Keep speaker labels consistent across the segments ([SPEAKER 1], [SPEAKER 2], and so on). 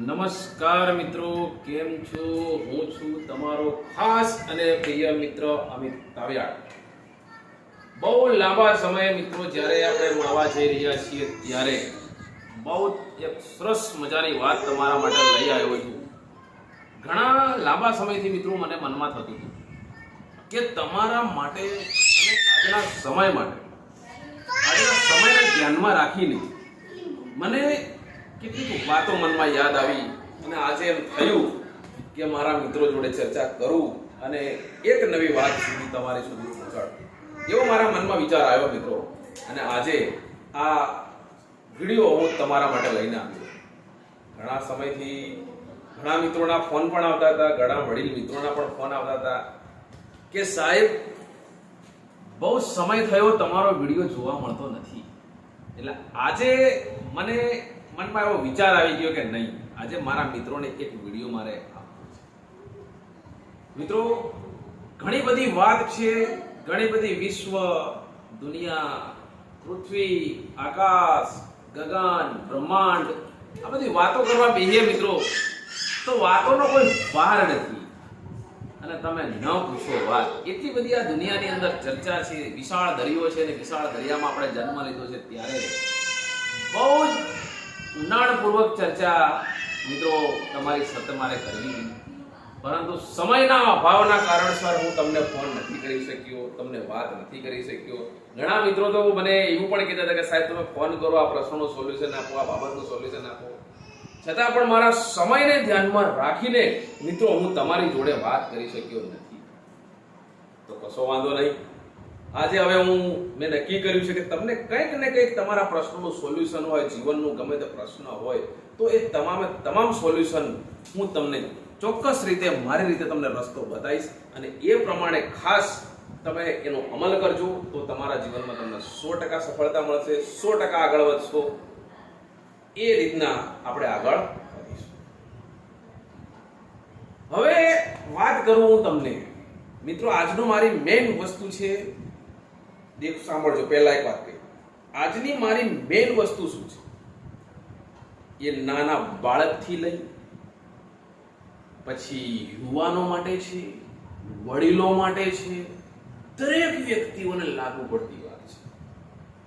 [SPEAKER 1] નમસ્કાર મિત્રો, કેમ છો? હું છું તમારો ખાસ અને પ્રિય મિત્ર અમિત તાવ્યાળ બહુ લાંબા સમયે મિત્રો, જ્યારે આપણે મળવા જઈ રહ્યા છીએ, ત્યારે બહુ એક સરસ મજાની વાત તમારા માટે લઈ આવ્યો છું. ઘણા લાંબા સમયથી મિત્રો મને મનમાં થતું હતું કે તમારા માટે અને આજના સમય માટે, આજના સમયને ધ્યાનમાં રાખીને મને વાતો મનમાં યાદ આવી અને આજે એમ થયું કે મારા મિત્રો જોડે ચર્ચા કરું અને એક નવી વાત સુધી તમારી સુધી પહોંચાડું. એવો મારા મનમાં વિચાર આવ્યો મિત્રો. અને આજે આ વીડિયો હું તમારા માટે લઈને આવ્યો. ઘણા સમયથી ઘણા મિત્રોના ફોન પણ આવતા હતા, ઘણા વડીલ મિત્રોના પણ ફોન આવતા હતા કે સાહેબ, બહુ સમય થયો તમારો વીડિયો જોવા મળતો નથી. એટલે આજે મને મનમાં એવો વિચાર આવી ગયો કે નહીં, આજે મારા મિત્રોને એક વીડિયો મારે મિત્રો, ઘણી બધી વાત છે, ઘણી બધી વિશ્વ, દુનિયા, પૃથ્વી, આકાશ, ગગન, બ્રહ્માંડ, આ બધી વાતો કરવા બેહીએ મિત્રો, તો વાતોનો કોઈ પાર નથી. અને તમે ન પૂછો વાત. એટલી બધી આ દુનિયાની અંદર ચર્ચા છે, વિશાળ દરિયો છે અને વિશાળ દરિયામાં આપણે જન્મ લીધો છે ત્યારે બહુ જ ઊંડાણપૂર્વક ચર્ચા મિત્રો તમારી સાથે મારે કરવી પરંતુ સમયના અભાવના કારણસર હું તમને ફોન નથી કરી શક્યો, તમને વાત નથી કરી શક્યો. ઘણા મિત્રો તો મને એવું પણ કહેતા હતા કે સાહેબ, તમે ફોન કરો, આ પ્રશ્નનું સોલ્યુશન આપો, આ બાબતનું સોલ્યુશન આપો. છતાં પણ મારા સમયને ધ્યાનમાં રાખીને મિત્રો હું તમારી જોડે વાત કરી શક્યો નથી. તો કશો વાંધો નહીં. આજે હવે હું, મેં નક્કી કર્યું છે કે તમને કંઈક ને કંઈક તમારા પ્રશ્નોનું સોલ્યુશન હોય, જીવનનું ગમે તે પ્રશ્ન હોય, તો એ તમામે તમામ સોલ્યુશન હું તમને ચોક્કસ રીતે, મારી રીતે તમને રસ્તો બતાવીશ અને એ પ્રમાણે ખાસ તમે એનો અમલ કરજો, તો તમારા જીવનમાં તમને સો ટકા સફળતા મળશે, સો ટકા આગળ વધશો. એ રીતના આપણે આગળ વધીશું. હવે વાત કરું હું તમને. મિત્રો, આજનો મારી મેઇન વસ્તુ છે દેખ સાંભળજો, પહેલા એક વાત કહી. આજની મારી મેઇન વસ્તુ શું છે? એ નાના બાળકથી લઈ, પછી યુવાનો માટે છે, વડીલો માટે છે, દરેક વ્યક્તિઓને લાગુ પડતી વાત છે.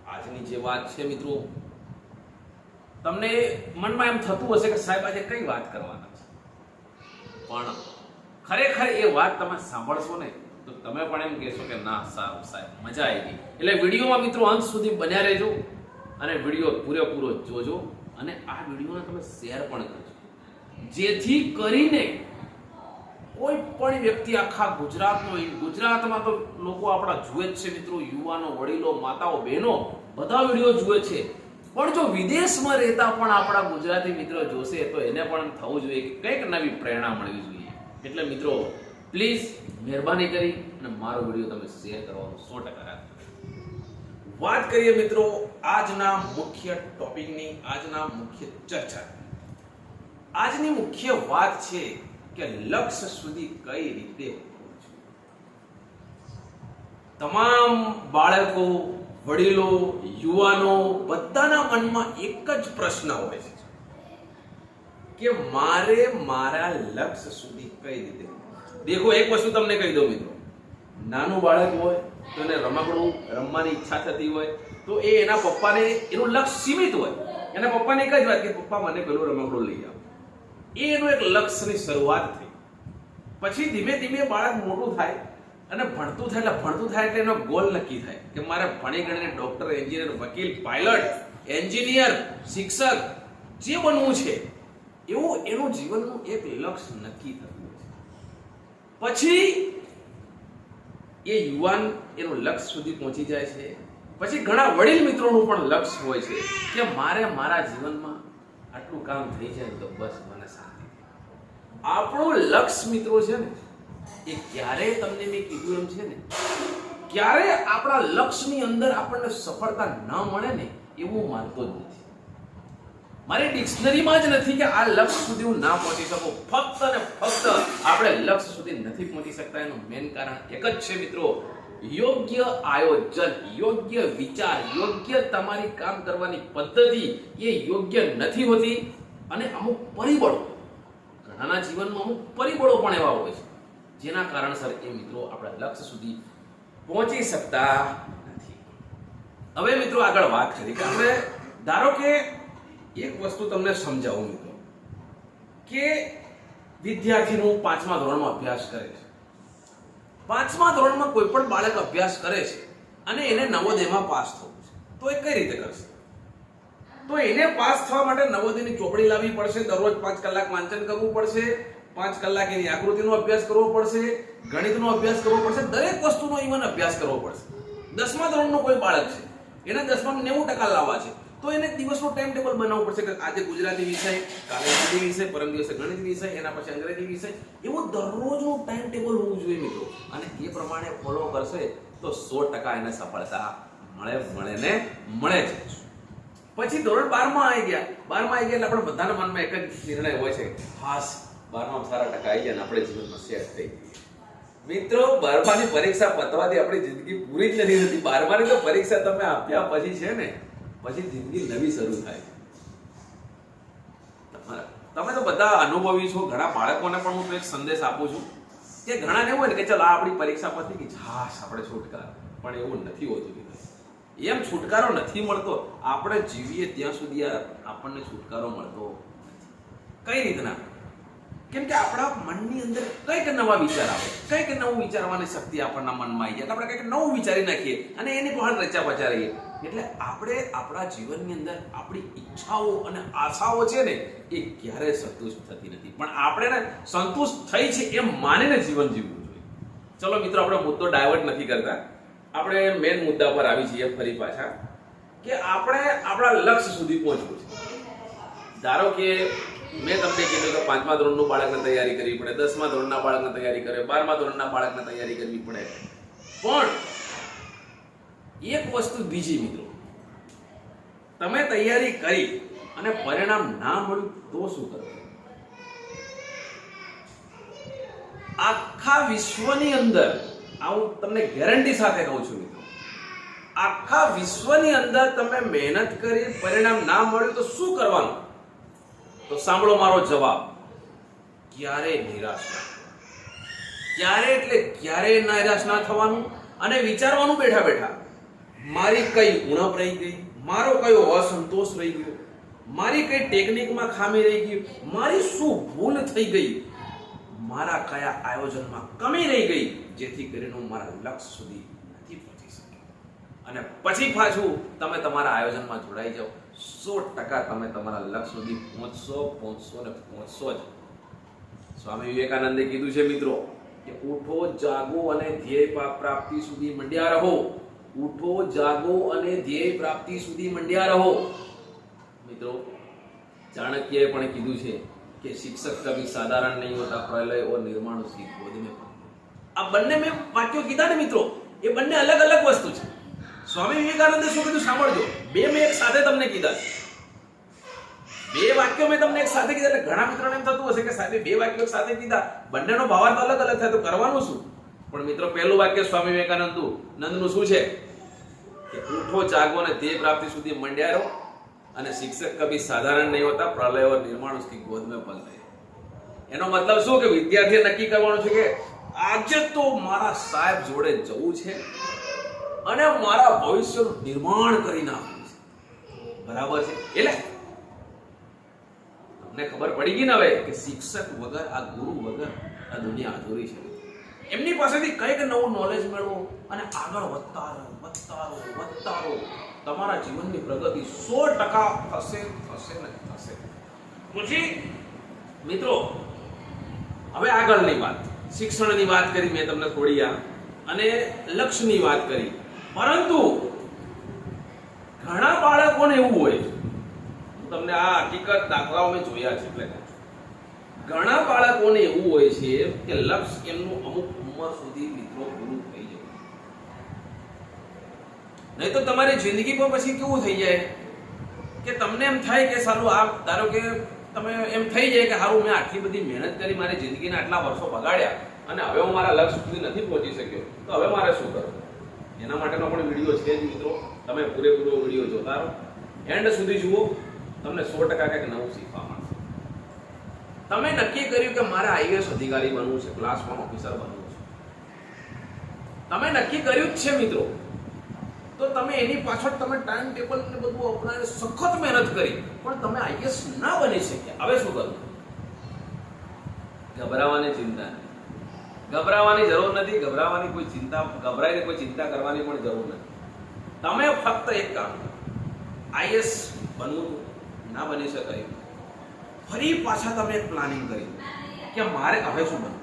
[SPEAKER 1] આજની જે વાત છે મિત્રો, તમને મનમાં એમ થતું હશે કે સાહેબ આજે કઈ વાત કરવાના છે? પણ ખરેખર એ વાત તમે સાંભળશો ને તો તમે પણ એમ કહેશો કે ના, સારું, સાહેબ, મજા આવી ગઈ. એટલે વિડીયોમાં મિત્રો અંત સુધી બન્યા રહેજો અને વીડિયો પૂરેપૂરો જોજો અને આ વિડીયોને તમે શેર પણ કરજો. જેથી કરીને કોઈ પણ વ્યક્તિ આખા ગુજરાતનો ગુજરાતમાં તો લોકો આપણા જુએ જ છે મિત્રો, યુવાનો, વડીલો, માતાઓ, બહેનો, બધા વીડિયો જુએ છે. પણ જો વિદેશમાં રહેતા પણ આપણા ગુજરાતી મિત્રો જોશે, તો એને પણ થવું જોઈએ કે કંઈક નવી પ્રેરણા મળવી જોઈએ. એટલે મિત્રો પ્લીઝ મહેરબાની કરી અને મારો વીડિયો તમે શેર કરવાનું સો ટકા રાખજો વાત કરીએ મિત્રો આજના મુખ્ય ટોપિકની આજના મુખ્ય ચર્ચા આજની મુખ્ય વાત છે કે લક્ષ્ય સુધી કઈ રીતે તમામ બાળકો, વડીલો, યુવાનો બધાના મનમાં એક જ પ્રશ્ન હોય છે કે મારે મારા લક્ષ્ય સુધી કઈ રીતે? દેખો, એક વસ્તુ તમને કહી દઉં મિત્રો. નાનું બાળક હોય, તો એને રમકડું રમવાની ઈચ્છા થતી હોય, તો એ એના પપ્પાને એનું લક્ષ્ય સીમિત હોય. એના પપ્પાને એક જ વાત કે, પપ્પા, મને પેલું રમકડું લઈ આવો. એનું એક લક્ષ્યની શરૂઆત થઈ. પછી ધીમે ધીમે બાળક મોટું થાય અને ભણતું થાય, એટલે ભણતું થાય એટલે એનો ગોલ નક્કી થાય કે મારે ભણી ગણીને ડોક્ટર એન્જિનિયર વકીલ પાયલટ એન્જિનિયર શિક્ષક જે બનવું છે, એવું એનું જીવનનું એક લક્ષ્ય નક્કી છે પછી એ યુવાન એનું લક્ષ્ય સુધી પહોંચી જાય છે. પછી ઘણા વડીલ મિત્રોનું પણ લક્ષ્ય હોય છે કે મારે મારા જીવનમાં આટલું કામ થઈ જાય તો બસ મને શાંતિ આપણો લક્ષ્ય મિત્રો છે ને, એ ક્યારે તમને મેં કીધું એમ છે ને ક્યારે આપણા લક્ષ્યની અંદર આપણને સફળતા ન મળે ને એવું માનતો જ નથી. મારી ડિક્શનરીમાં જ નથી કે આ લક્ષ્ય સુધી હું ના પહોંચી શકું. ફક્ત ને ફક્ત આપણે લક્ષ્ય સુધી નથી પહોંચી શકતા. એનું મેન કારણ એક જ છે મિત્રો. યોગ્ય આયોજન, યોગ્ય વિચાર, યોગ્ય તમારી કામ કરવાની પદ્ધતિ એ યોગ્ય નથી હોતી. અને અમુક પરિબળો, ઘણાના જીવનમાં અમુક પરિબળો પણ એવા હોય છે. જેના કારણસર એ મિત્રો આપણા લક્ષ્ય સુધી પહોંચી શકતા નથી. હવે મિત્રો આગળ વાત કરી કે આપણે ધારો કે એક વસ્તુ તમને સમજાવું મિત્રો, કે વિદ્યાર્થીનું પાંચમા ધોરણમાં અભ્યાસ કરે છે. પાંચમા ધોરણમાં કોઈ પણ બાળક અભ્યાસ કરે છે અને એને નવોદયમાં પાસ થવું છે. તો એ કઈ રીતે કરશે? તો એને પાસ થવા માટે નવોદયની ચોપડી લાવવી પડશે, દરરોજ પાંચ કલાક વાંચન કરવું પડશે, પાંચ કલાક એની આકૃતિનો અભ્યાસ કરવો પડશે, ગણિતનો અભ્યાસ કરવો પડશે, દરેક વસ્તુનો ઈવન અભ્યાસ કરવો પડશે. દસમા ધોરણનો કોઈ બાળક છે, એને દસમા નેવું ટકા લાવવા છે. તો એને દિવસનો ટાઈમ ટેબલ બનાવવું પડશે કે આજે ગુજરાતી વિષય, કાલે હિન્દી વિષય, પરમ દિવસે ગણિત વિષય, એના પછી અંગ્રેજી વિષય. એવો દરરોજનું ટાઈમ ટેબલ હોવું જોઈએ મિત્રો. અને એ પ્રમાણે ફોલો કરશે તો સો ટકા એને સફળતા મળે મળે ને મળે જ. પછી ધોરણ બારમાં આવી ગયા. બારમાં આવી ગયા એટલે આપણે બધાના મનમાં એક જ નિર્ણય હોય છે. ખાસ બારમાં સારા ટકા આવી ગયા આપણે જીવનમાં સેટ થઈ ગઈ મિત્રો, બારમાની પરીક્ષા પતવાથી આપણી જિંદગી પૂરી જ નથી થતી. બારમાની તો પરીક્ષા તમે આપ્યા પછી છે ને. પછી જિંદગી નવી શરૂ થાય છે. તમે તો બધા અનુભવી છો, ઘણા બાળકોને પણ હું એક સંદેશ આપું છું કે ઘણાને એવું હોય ને કે ચાલ આ આપણી પરીક્ષા પછી કે હાશ આપણે છુટકાર. પણ એવું નથી હોતું. એમ છુટકારો નથી મળતો. આપણે જીવીએ ત્યાં સુધી આપણને છુટકારો મળતો કઈ રીતના? કેમ કે આપણા મનની અંદર કંઈક નવા વિચાર આવે. કંઈક નવું વિચારવાની શક્તિ આપણના મનમાં આવી જાય. આપણે કંઈક નવું વિચારી નાખીએ અને એની પણ રચા પચા રહીએ. એટલે આપણે આપણા જીવનની અંદર આપણી ઈચ્છાઓ અને આશાઓ છે ને, એ ક્યારેય સંતુષ્ટ થતી નથી. પણ આપણે સંતુષ્ટ થઈ છે એમ માનીને જીવન જીવવું જોઈએ. ચલો મિત્રો, આપણે મુદ્દો ડાયવર્ટ નથી કરતા. આપણે મેન મુદ્દા પર આવી જઈએ ફરી પાછા. કે આપણે આપણા લક્ષ્ય સુધી પહોંચવું છે. ધારો કે મેં તમને કીધું કે પાંચમા ધોરણનું બાળકને તૈયારી કરવી પડે, દસમા ધોરણના બાળકને તૈયારી કરે, બારમા ધોરણના બાળકને તૈયારી કરવી પડે. પણ એક વસ્તુ બીજી મિત્રો, તમે તૈયારી કરી અને પરિણામ ના મળ્યું તો શું કરો? આખા વિશ્વની અંદર, આ હું તમને ગેરંટી સાથે કહું છું મિત્રો, આખા વિશ્વની અંદર તમે મહેનત કરી, પરિણામ ના મળ્યું તો શું કરવાનું? તો સાંભળો મારો જવાબ. ક્યારે નિરાશ ક્યારે એટલે ક્યારે નિરાશ ના થવાનું? અને વિચારવાનું બેઠા બેઠા, મારી કઈ ઉણપ રહી ગઈ? મારો કયો અસંતોષ રહી ગયો? મારી કઈ ટેકનિકમાં ખામી રહી ગઈ? મારી શું ભૂલ થઈ ગઈ? મારા કયા આયોજનમાં કમી રહી ગઈ? જેથી કરીને હું મારા લક્ષ્ય સુધી નથી પહોંચી શક્યો. અને પછી પાછું તમે તમારા આયોજનમાં જોડાઈ જાઓ. સો ટકા તમે તમારા લક્ષ્ય સુધી પહોંચશો પહોંચશો ને પહોંચશો જ. સ્વામી વિવેકાનંદે કીધું છે મિત્રો કે ઉઠો, જાગો અને ધ્યેય પ્રાપ્તિ સુધી મંડ્યા રહો. ઉઠો, જાગો અને ધ્યેય પ્રાપ્તિ સુધી મંડ્યા રહો. મિત્રો, ચાણક્યએ પણ કીધું છે કે શિક્ષક કવિ સાધારણ નહીં હોતા, પ્રલય ઓર નિર્માણ ઉસકી ગોદ આ બંને મેં વાક્યો કીધા ને મિત્રો, એ બંને અલગ અલગ વસ્તુ છે. સ્વામી વિવેકાનંદે શું કીધું? સાંભળજો. બે મેં એક સાથે તમને કીધા બે વાક્યો મેં તમને એક સાથે કીધા એટલે ઘણા મિત્રોને એમ થતું હશે કે સાહેબ બે વાક્યો સાથે કીધા. બંનેનો ભાવાર્થ અલગ અલગ થાય તો કરવાનું શું? પણ મિત્રો, પહેલું વાક્ય સ્વામી વિવેકાનંદ નંદનું શું છે? કે ઉઠો, જાગો અને તે પ્રાપ્તિ સુધી મંડ્યા રહો. અને શિક્ષક કભી સાધારણ નહીં હોતા, પ્રલય ઓર નિર્માણ ઉસકી ગોદ મેં પલ એનો મતલબ શું? કે વિદ્યાર્થીએ નક્કી કરવાનું છે કે આજે તો મારા સાહેબ જોડે જવું છે. અને મારા ભવિષ્યનું નિર્માણ કરી નાખવું છે. બરાબર છે? એટલે તમને ખબર પડી ગઈ ને હવે કે શિક્ષક વગર, આ ગુરુ વગર આ દુનિયા અધૂરી છે. એમની પાસેથી કંઈક નવું નોલેજ મેળવો અને આગળ વધતા રહો વધતા રહો વધતા રહો તમારા જીવનની પ્રગતિ સો ટકા થશે થશે ને થશે. પછી મિત્રો, હવે આગળની વાત. શિક્ષણની વાત કરી, મેં તમને થોડી આ. અને લક્ષ્યની વાત કરી. પરંતુ ઘણા બાળકોને એવું હોય. હું તમને આ હકીકત દાખલાઓ મેં જોયા છે એટલે ઘણા બાળકોને એવું હોય છે કે લક્ષ્ય એમનું અમુક ઉંમર સુધી મિત્રો પૂરું થઈ જાય નહીં તો તમારી જિંદગી પર પછી કેવું થઈ જાય? કે તમને એમ થાય કે સારું, આ ધારો કે તમે એમ થઈ જાય કે સારું મેં આટલી બધી મહેનત કરી, મારી જિંદગીના આટલા વર્ષો બગાડ્યા અને હવે હું મારા લક્ષ્ય સુધી નથી પહોંચી શક્યો. તો હવે મારે શું કરવું? એના માટેનો પણ વીડિયો છે જ મિત્રો. તમે પૂરેપૂરો વીડિયો જોતા રહો. એન્ડ સુધી જુઓ, તમને સો ટકા કંઈક નવું શીખવા મળશે. તમે નક્કી કર્યું કે મારે આઈએસ અધિકારી બનવું છે ક્લાસ વન ઓફિસર બનવું છે. તમે નક્કી કર્યું જ છે મિત્રો. તો તમે એની પાછળ તમે ટાઈમ ટેબલ ને બધું અપનાવીને સખત મહેનત કરી. પણ તમે આઈએસ ના બની શક્યા. હવે શું કરવું? ગભરાવાની ચિંતા નહીં. ગભરાવાની જરૂર નથી, ગભરાવાની કોઈ ચિંતા, ગભરાઈને કોઈ ચિંતા કરવાની પણ જરૂર નથી. તમે ફક્ત એક કામ આઈએસ બનવું ના બની શકાય. ફરી પાછા તમે એક પ્લાનિંગ કરી કે મારે હવે શું બનવું?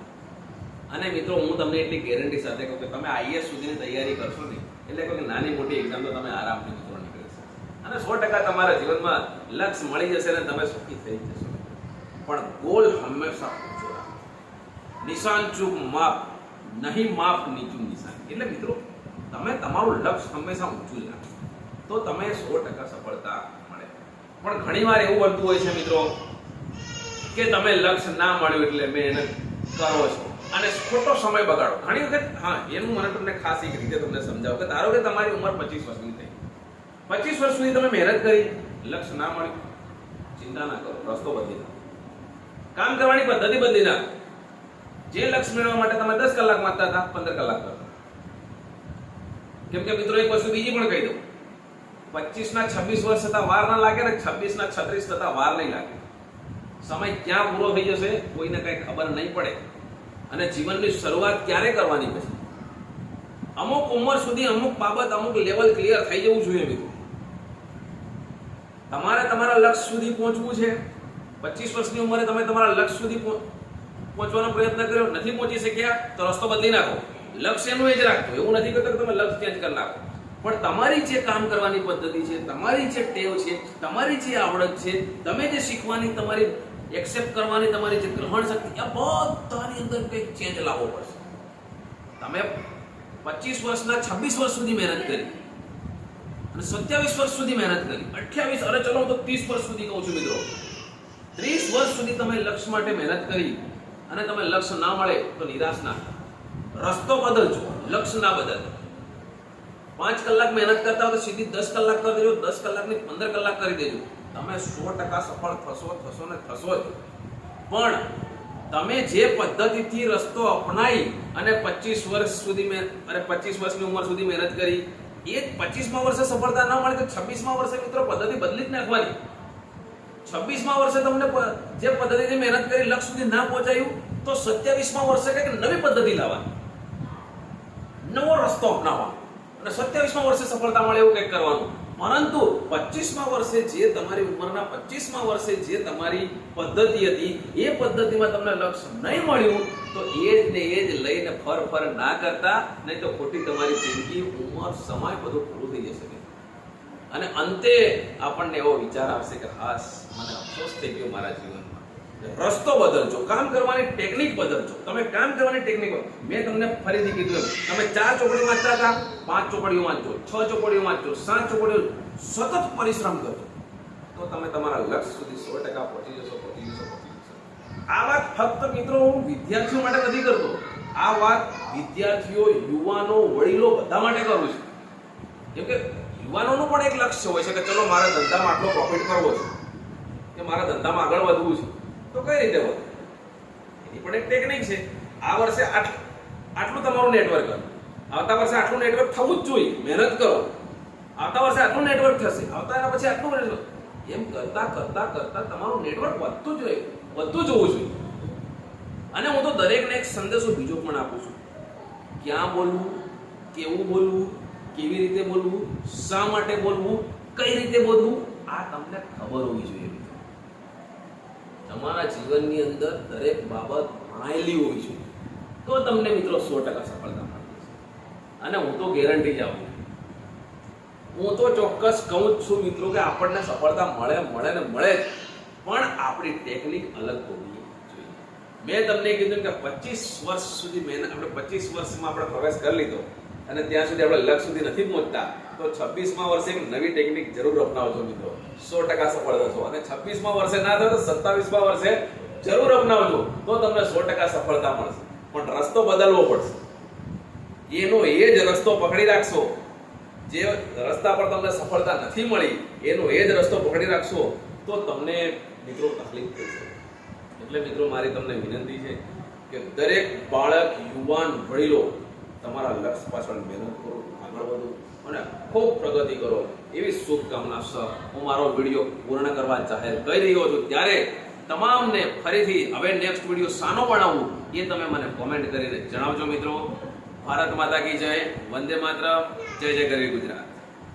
[SPEAKER 1] અને મિત્રો, હું તમને એટલી ગેરંટી સાથે કહું કે તમે આઈએસ સુધીની તૈયારી કરશો ને એટલે કોઈ નાની મોટી એક્ઝામ તો તમે આરામથી મિત્રો નીકળી શકશો અને સો ટકા તમારા જીવનમાં લક્ષ મળી જશે ને તમે સુખી થઈ જશો. પણ ગોલ હંમેશા નિશાન ચૂક માપ, નહીં માપ નીચું નિશાન. એટલે મિત્રો, તમે તમારું લક્ષ્ય હંમેશા ઊંચું જ રાખો. તો તમે સો ટકા સફળતા મળે. પણ ઘણીવાર એવું બનતું હોય છે મિત્રો, કે તમે લક્ષ્ય ના મળ્યું એટલે મહેનત કરો છો. અને ખોટો સમય બગાડો. ઘણી વખત, હા, એનું મને તમને ખાસ એક રીતે તમને સમજાવું કે ધારો કે તમારી ઉંમર પચીસ વર્ષની થઈ. પચીસ વર્ષ સુધી તમે મહેનત કરી, લક્ષ્ય ના મળ્યું. ચિંતા ના કરો, રસ્તો બદલી નાખો. કામ કરવાની પદ્ધતિ બદલી નાખો. જે લક્ષ્ય મેળવવા માટે તમે દસ કલાક માંગતા હતા, પંદર કલાક કરતા કેમ કે મિત્રો, એક વસ્તુ બીજી પણ કહી દઉં. પચીસ ના છવ્વીસ વર્ષ થતા વાર ના લાગે ને છવ્વીસ ના છત્રીસ થતા વાર નહીં લાગે. સમય ક્યાં પૂરો થઈ જશે, કોઈને કઈ ખબર નહીં પડે. અને જીવનની શરૂઆત ક્યારે કરવાની પછી અમુક ઉંમર સુધી અમુક બાબત, અમુક લેવલ ક્લિયર થઈ જવું જોઈએ મિત્રો. તમારે તમારા લક્ષ્ય સુધી પહોંચવું છે. પચીસ વર્ષની ઉંમરે તમે તમારા લક્ષ્ય સુધી પહોંચવાનો પ્રયત્ન કર્યો, નથી પહોંચી શક્યા, તો રસ્તો બદલી નાખો. લક્ષ્ય એનું એ જ રાખો એવું નથી કરતો તમે લક્ષ્ય ચેન્જ કરી નાખો. પણ તમારી જે કામ કરવાની પદ્ધતિ છે, તમારી જે ટેવ છે, તમારી જે આવડત છે, તમે જે શીખવાની, તમારી એક્સેપ્ટ કરવાની, તમારી જે ગ્રહણ શક્તિ, આ બધાની અંદર કંઈક ચેન્જ લાવવો પડશે. તમે પચીસ વર્ષના છવ્વીસ વર્ષ સુધી મહેનત કરી અને સત્યાવીસ વર્ષ સુધી મહેનત કરી. અઠ્યાવીસ, અરે ચલો તો ત્રીસ વર્ષ સુધી કહું છું મિત્રો. ત્રીસ વર્ષ સુધી તમે લક્ષ્ય માટે મહેનત કરી. અને તમે લક્ષ્ય ના મળે તો નિરાશ ના રસ્તો બદલજો લક્ષ્ય ના બદલજો પાંચ કલાક મહેનત કરતા હોય તો સીધી દસ કલાક કરી દસ કલાકની પંદર કલાક કરી દેજો. તમે સો ટકા સફળ થશો થશો ને થશો જ. પણ તમે જે પદ્ધતિથી રસ્તો અપનાવી અને પચીસ વર્ષ સુધી મેં અને પચીસ વર્ષની ઉંમર સુધી મહેનત કરી, એ પચીસમાં વર્ષે સફળતા ન મળે તો છવ્વીસમાં વર્ષે મિત્રો પદ્ધતિ બદલી જ નાખવાની. છવ્વીસમાં વર્ષે તમને જે પદ્ધતિથી મહેનત કરી લક્ષ સુધી ના પહોંચાયું, તો સત્યાવીસમાં વર્ષે કંઈક નવી પદ્ધતિ લાવવાની. નવો રસ્તો અપનાવવાનો. અને સત્યાવીસમાં વર્ષે સફળતા મળે એવું કંઈક કરવાનું. પરંતુ પચીસમાં વર્ષે જે તમારી ઉંમરના પચીસમાં વર્ષે જે તમારી પદ્ધતિ હતી, એ પદ્ધતિમાં તમને લક્ષ્ય નહીં મળ્યું, તો એ જ ને એ જ લઈને ફર ફર ના કરતા, નહીં તો ખોટી તમારી જિંદગી, ઉંમર, સમય બધું પૂરું થઈ જશે. અને અંતે આપણને એવો વિચાર આવશે કે હાસ મને થઈ ગયો મારા જીવનમાં. રસ્તો બદલજો, કામ કરવાની ટેકનિક બદલજો. તમે કામ કરવાની ટેકનિક મેં તમને ફરીથી કીધું તમે ચાર ચોપડી વાંચતા હતા, પાંચ ચોપડીઓ વાંચો છ ચોપડીઓ વાંચો સાત ચોપડીઓ, સતત પરિશ્રમ કરજો. તો તમે તમારા લક્ષ્ય સુધી સો ટકા પહોંચી જશો પહોંચી જશો પહોંચી જશો. આ વાત ફક્ત મિત્રો હું વિદ્યાર્થીઓ માટે નથી કરતો. આ વાત વિદ્યાર્થીઓ, યુવાનો, વડીલો બધા માટે કરું છું. કેમ કે યુવાનોનું પણ એક લક્ષ્ય હોય છે કે ચલો મારા ધંધામાં આટલો પ્રોફિટ કરવો છે. કે મારા ધંધામાં આગળ વધવું છે, તો કઈ રીતે વધે? એની પણ એક ટેકનિક છે. આ વર્ષે આટલું આટલું તમારું નેટવર્ક કરો આવતા વર્ષે આટલું નેટવર્ક થવું જ જોઈએ. મહેનત કરો. આવતા વર્ષે આટલું નેટવર્ક થશે. આવતા એના પછી આટલું નેટવર્ક એમ કરતા કરતા કરતા તમારું નેટવર્ક વધતું જોઈએ વધતું જવું જોઈએ. અને હું તો દરેકને એક સંદેશો બીજો પણ આપું છું. ક્યાં બોલવું? કેવું બોલવું? કેવી રીતે બોલવું? શા માટે બોલવું? કઈ રીતે બોલવું? આ તમને ખબર હોવી જોઈએ. તમારા જીવનની અંદર દરેક બાબત ભણાયેલી હોવી જોઈએ તો તમને મિત્રો સો ટકા સફળતા મળે અને હું તો ગેરંટી જ આપું છું. હું તો ચોક્કસ કહું જ છું મિત્રો કે આપણને સફળતા મળે મળે ને મળે જ. પણ આપણી ટેકનિક અલગ હોવી જોઈએ. મેં તમને કીધું કે પચીસ વર્ષ સુધી મહેનત આપણે પચીસ વર્ષમાં આપણે પ્રવેશ કરી લીધો. અને ત્યાં સુધી આપણે લક્ષ સુધી નથી પહોંચતા. તો છવ્વીસમાં વર્ષે એક નવી ટેકનિક જરૂર અપનાવજો મિત્રો. સો ટકા સફળ થશો અને છવ્વીસમાં વર્ષે ના થયો તો સત્તાવીસમાં વર્ષે જરૂર અપનાવજો. તો તમને સો ટકા સફળતા મળશે. પણ રસ્તો બદલવો પડશે. એનો એ જ રસ્તો પકડી રાખશો. જે રસ્તા પર તમને સફળતા નથી મળી, એનો એ જ રસ્તો પકડી રાખશો, તો તમને મિત્રો તકલીફ થશે એટલે મિત્રો મારી તમને વિનંતી છે કે દરેક બાળક, યુવાન, વડીલો તમારા લક્ષ્ય પાછળ મહેનત કરો, આગળ વધો. અને ખૂબ પ્રગતિ કરો. એવી શુભકામના સર, હું મારો વીડિયો પૂર્ણ કરવા જાહેર કરી રહ્યો છું. ત્યારે તમામને ફરીથી હવે નેક્સ્ટ વીડિયો સાનો બનાવવું એ તમે મને કોમેન્ટ કરીને જણાવજો મિત્રો. ભારત માતા કી જય, વંદે માત્ર જય જય ગરવી ગુજરાત.